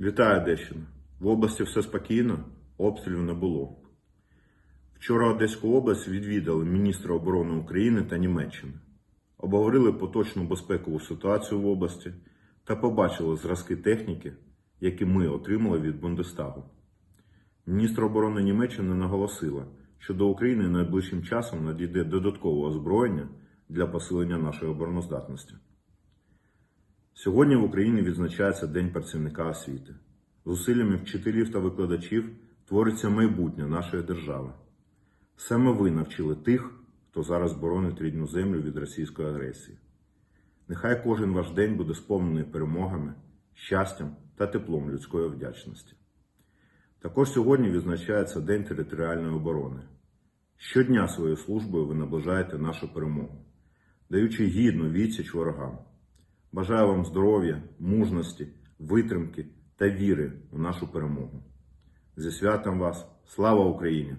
Вітаю Одещина. В області все спокійно, обстрілів не було. Вчора Одеську область відвідали міністри оборони України та Німеччини. Обговорили поточну безпекову ситуацію в області та побачили зразки техніки, які ми отримали від Бундестагу. Міністр оборони Німеччини наголосила, що до України найближчим часом надійде додаткове озброєння для посилення нашої обороноздатності. Сьогодні в Україні відзначається День працівника освіти. Зусиллями вчителів та викладачів твориться майбутнє нашої держави. Саме ви навчили тих, хто зараз боронить рідну землю від російської агресії. Нехай кожен ваш день буде сповнений перемогами, щастям та теплом людської вдячності. Також сьогодні відзначається День територіальної оборони. Щодня своєю службою ви наближаєте нашу перемогу, даючи гідну відсіч ворогам. Бажаю вам здоров'я, мужності, витримки та віри у нашу перемогу. Зі святом вас! Слава Україні!